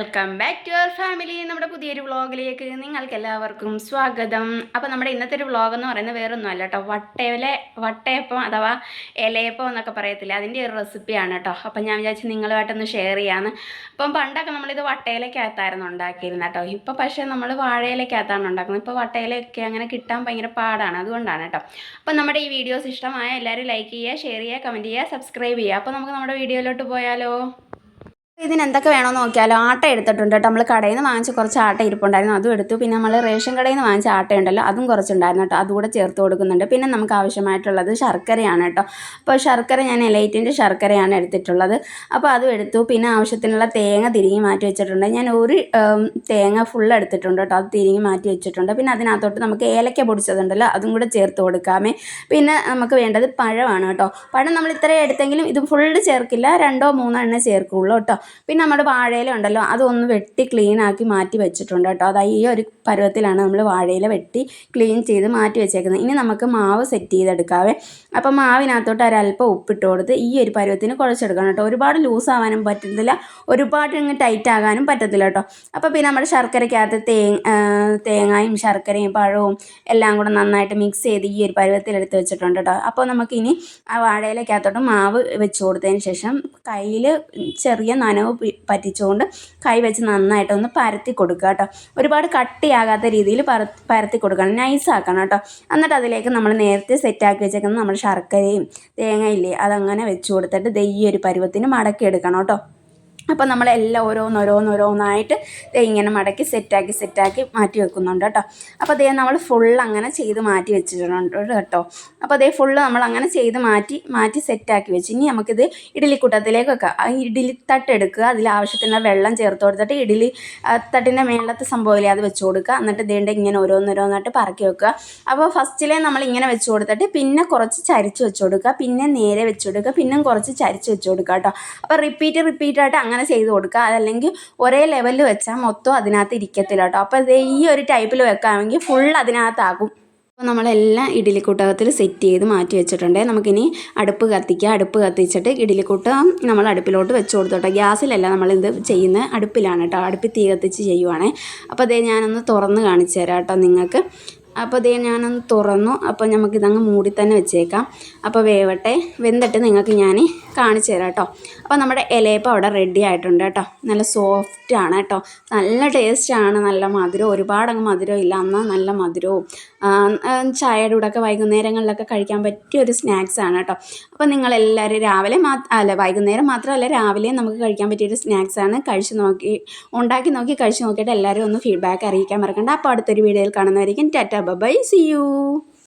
Welcome back to our family നമ്മുടെ പുതിയൊരു വ്ളോഗിലേക്ക് നിങ്ങൾക്ക് എല്ലാവർക്കും സ്വാഗതം. അപ്പോൾ നമ്മുടെ ഇന്നത്തെ ഒരു വ്ളോഗ് എന്ന് പറയുന്നത് വേറൊന്നും അല്ല കേട്ടോ. വട്ടയിലെ വട്ടയപ്പം അഥവാ ഇലയപ്പം എന്നൊക്കെ പറയത്തില്ല? അതിന്റെ ഒരു റെസിപ്പിയാണ് കേട്ടോ. അപ്പം ഞാൻ വിചാരിച്ചു നിങ്ങളുമായിട്ടൊന്ന് ഷെയർ ചെയ്യാമെന്ന് അപ്പം പണ്ടൊക്കെ നമ്മളിത് വട്ടയിലേക്കകത്തായിരുന്നു ഉണ്ടാക്കിയിരുന്നത് കേട്ടോ. ഇപ്പോൾ പക്ഷേ നമ്മൾ വാഴയിലേക്കകത്താണ് ഉണ്ടാക്കുന്നത്. ഇപ്പോൾ വട്ടയിലൊക്കെ അങ്ങനെ കിട്ടാൻ ഭയങ്കര പാടാണ്. അതുകൊണ്ടാണ് കേട്ടോ. അപ്പം നമ്മുടെ ഈ വീഡിയോസ് ഇഷ്ടമായ എല്ലാവരും ലൈക്ക് ചെയ്യുക ഷെയർ ചെയ്യുക കമന്റ് ചെയ്യുക സബ്സ്ക്രൈബ് ചെയ്യുക. അപ്പോൾ നമുക്ക് നമ്മുടെ വീഡിയോയിലോട്ട് പോയാലോ? ഇതിന് എന്തൊക്കെ വേണമെന്ന് നോക്കിയാലോ. ആട്ട എടുത്തിട്ടുണ്ട് കേട്ടോ. നമ്മൾ കടയിൽ നിന്ന് വാങ്ങിച്ച കുറച്ച് ആട്ട ഇരിപ്പുണ്ടായിരുന്നു. അതും എടുത്തു. പിന്നെ നമ്മൾ റേഷൻ കടയിൽ നിന്ന് വാങ്ങിച്ച ആട്ട ഉണ്ടല്ലോ അതും കുറച്ചുണ്ടായിരുന്നു കേട്ടോ. അതുകൂടെ ചേർത്ത് കൊടുക്കുന്നുണ്ട്. പിന്നെ നമുക്ക് ആവശ്യമായിട്ടുള്ളത് ശർക്കരയാണ് കേട്ടോ. അപ്പോൾ ശർക്കര ഞാൻ എലൈറ്റിന്റെ ശർക്കരയാണ് എടുത്തിട്ടുള്ളത്. അപ്പോൾ അതും എടുത്തു. പിന്നെ ആവശ്യത്തിനുള്ള തേങ്ങ തിരികെ മാറ്റി വെച്ചിട്ടുണ്ട്. ഞാൻ ഒരു തേങ്ങ ഫുൾ എടുത്തിട്ടുണ്ട് കേട്ടോ. അത് തിരികെ മാറ്റി വെച്ചിട്ടുണ്ട്. പിന്നെ അതിനകത്തോട്ട് നമുക്ക് ഏലക്ക പൊടിച്ചതുണ്ടല്ലോ. അതും കൂടെ ചേർത്ത് കൊടുക്കാമേ. പിന്നെ നമുക്ക് വേണ്ടത് പഴമാണ് കേട്ടോ. പഴം നമ്മൾ ഇത്രയും എടുത്തെങ്കിലും ഇത് ഫുള്ള് ചേർക്കില്ല. രണ്ടോ മൂന്നോ എണ്ണ ചേർക്കുള്ളൂ കേട്ടോ. പിന്നെ നമ്മുടെ വാഴയില ഉണ്ടല്ലോ അതൊന്ന് വെട്ടി ക്ലീൻ ആക്കി മാറ്റി വെച്ചിട്ടുണ്ട് കേട്ടോ. അതായത് ഈ ഒരു പരുവത്തിലാണ് നമ്മൾ വാഴയില വെട്ടി ക്ലീൻ ചെയ്ത് മാറ്റി വെച്ചേക്കുന്നത്. ഇനി നമുക്ക് മാവ് സെറ്റ് ചെയ്തെടുക്കാവേ. അപ്പം മാവിനകത്തോട്ട് ഒരല്പം ഉപ്പിട്ട് കൊടുത്ത് ഈ ഒരു പരുവത്തിന് കുഴച്ചെടുക്കണം കേട്ടോ. ഒരുപാട് ലൂസ് ആവാനും പറ്റത്തില്ല. ഒരുപാട് ഇങ്ങ് ടൈറ്റ് ആകാനും പറ്റത്തില്ല കേട്ടോ. അപ്പോൾ പിന്നെ നമ്മുടെ ശർക്കരയ്ക്കകത്ത് തേ തേങ്ങയും ശർക്കരയും പഴവും എല്ലാം കൂടെ നന്നായിട്ട് മിക്സ് ചെയ്ത് ഈ ഒരു പരുവത്തിൽ എടുത്ത് വെച്ചിട്ടുണ്ട് കേട്ടോ. അപ്പോൾ നമുക്കിനി ആ വാഴയിലേക്കകത്തോട്ട് മാവ് വെച്ച് കൊടുത്തതിന് ശേഷം കയ്യിൽ ചെറിയ നനവ് പറ്റിച്ചുകൊണ്ട് കൈ വെച്ച് നന്നായിട്ടൊന്ന് പരത്തി കൊടുക്കുക കേട്ടോ. ഒരുപാട് കട്ടിയാകാത്ത രീതിയിൽ പര പരത്തി കൊടുക്കണം. നൈസ് ആക്കണം കേട്ടോ. എന്നിട്ട് അതിലേക്ക് നമ്മൾ നേരത്തെ സെറ്റാക്കി വെച്ചേക്കുന്ന നമ്മുടെ ശർക്കരയും തേങ്ങയില്ലേ അതങ്ങനെ വെച്ച് കൊടുത്തിട്ട് ദേ ഈ ഒരു പരുവത്തിന് മടക്കി എടുക്കണം കേട്ടോ. അപ്പോൾ നമ്മളെല്ലാം ഓരോന്നോരോന്നോരോന്നായിട്ട് ഇങ്ങനെ മടക്കി സെറ്റാക്കി സെറ്റാക്കി മാറ്റി വെക്കുന്നുണ്ട് കേട്ടോ. അപ്പോൾ അതേ നമ്മൾ ഫുൾ അങ്ങനെ ചെയ്ത് മാറ്റി വെച്ചിട്ടുണ്ട് കേട്ടോ. അപ്പോൾ അതേ ഫുള്ള് നമ്മൾ അങ്ങനെ ചെയ്ത് മാറ്റി മാറ്റി സെറ്റാക്കി വെച്ച്. ഇനി നമുക്കിത് ഇഡ്ഡലിക്കുട്ടത്തിലേക്ക് വെക്കാം. ആ ഇഡലി തട്ടെടുക്കുക അതിൽ ആവശ്യത്തിനുള്ള വെള്ളം ചേർത്ത് കൊടുത്തിട്ട് ഇഡലി തട്ടിന്റെ മേളത്തെ സംഭവമില്ലേ അത് വെച്ച് കൊടുക്കുക. എന്നിട്ട് ഇതേണ്ട ഇങ്ങനെ ഓരോന്നോരോന്നായിട്ട് പറക്കി വെക്കുക. അപ്പോൾ ഫസ്റ്റിലെ നമ്മൾ ഇങ്ങനെ വെച്ച് കൊടുത്തിട്ട് പിന്നെ കുറച്ച് ചരിച്ച് വെച്ച് കൊടുക്കുക. പിന്നെ നേരെ വെച്ച് കൊടുക്കുക. പിന്നെ കുറച്ച് ചരിച്ച് വെച്ച് കൊടുക്കുക കേട്ടോ. അപ്പോൾ റിപ്പീറ്റ് റിപ്പീറ്റ് ആയിട്ട് അങ്ങനെ ചെയ്ത് കൊടുക്കുക. അതല്ലെങ്കിൽ ഒരേ ലെവലിൽ വെച്ചാൽ മൊത്തം അതിനകത്ത് ഇരിക്കത്തില്ല കേട്ടോ. അപ്പോൾ ഇത് ഈ ഒരു ടൈപ്പിൽ വെക്കാമെങ്കിൽ ഫുൾ അതിനകത്താകും. അപ്പോൾ നമ്മളെല്ലാം ഇഡ്ഡലിക്കൂട്ടകത്തിൽ സെറ്റ് ചെയ്ത് മാറ്റി വെച്ചിട്ടുണ്ട്. നമുക്കിനി അടുപ്പ് കത്തിക്കുക അടുപ്പ് കത്തിച്ചിട്ട് ഇഡ്ഡലിക്കൂട്ട നമ്മൾ അടുപ്പിലോട്ട് വെച്ച് കൊടുത്തോട്ടെ ഗ്യാസിലല്ല നമ്മളിത് ചെയ്യുന്നത് അടുപ്പിലാണ് കേട്ടോ. അടുപ്പിൽ തീ കത്തിച്ച് ചെയ്യുവാണേ. അപ്പോൾ അതേ ഞാനൊന്ന് തുറന്ന് കാണിച്ചു തരാം കേട്ടോ നിങ്ങൾക്ക്. അപ്പോൾ ഇതേ ഞാനൊന്ന് തുറന്നു. അപ്പോൾ നമുക്കിതങ്ങ് മൂടി തന്നെ വെച്ചേക്കാം. അപ്പോൾ വേവട്ടെ. വെന്തിട്ട് നിങ്ങൾക്ക് ഞാൻ കാണിച്ചു തരാം കേട്ടോ. അപ്പോൾ നമ്മുടെ ഇലയപ്പം അവിടെ റെഡി ആയിട്ടുണ്ട് കേട്ടോ. നല്ല സോഫ്റ്റ് ആണ് കേട്ടോ. നല്ല ടേസ്റ്റാണ് നല്ല മധുരം ഒരുപാട് അങ്ങ് മധുരം ഇല്ല. എന്നാൽ നല്ല മധുരവും. ചായയുടെ കൂടെ ഒക്കെ വൈകുന്നേരങ്ങളിലൊക്കെ കഴിക്കാൻ പറ്റിയ ഒരു സ്നാക്സ് ആണ് കേട്ടോ. അപ്പോൾ നിങ്ങളെല്ലാവരും രാവിലെ മാ അല്ല വൈകുന്നേരം മാത്രമല്ല രാവിലെ നമുക്ക് കഴിക്കാൻ പറ്റിയൊരു സ്നാക്സ് ആണ്. കഴിച്ച് നോക്കി ഉണ്ടാക്കി നോക്കി കഴിച്ച് നോക്കിയിട്ട് എല്ലാവരും ഒന്ന് ഫീഡ്ബാക്ക് അറിയിക്കാൻ മറക്കണ്ട. അപ്പോൾ അടുത്തൊരു വീഡിയോയിൽ കാണുന്നതായിരിക്കും ടാറ്റ Bye-bye. See you.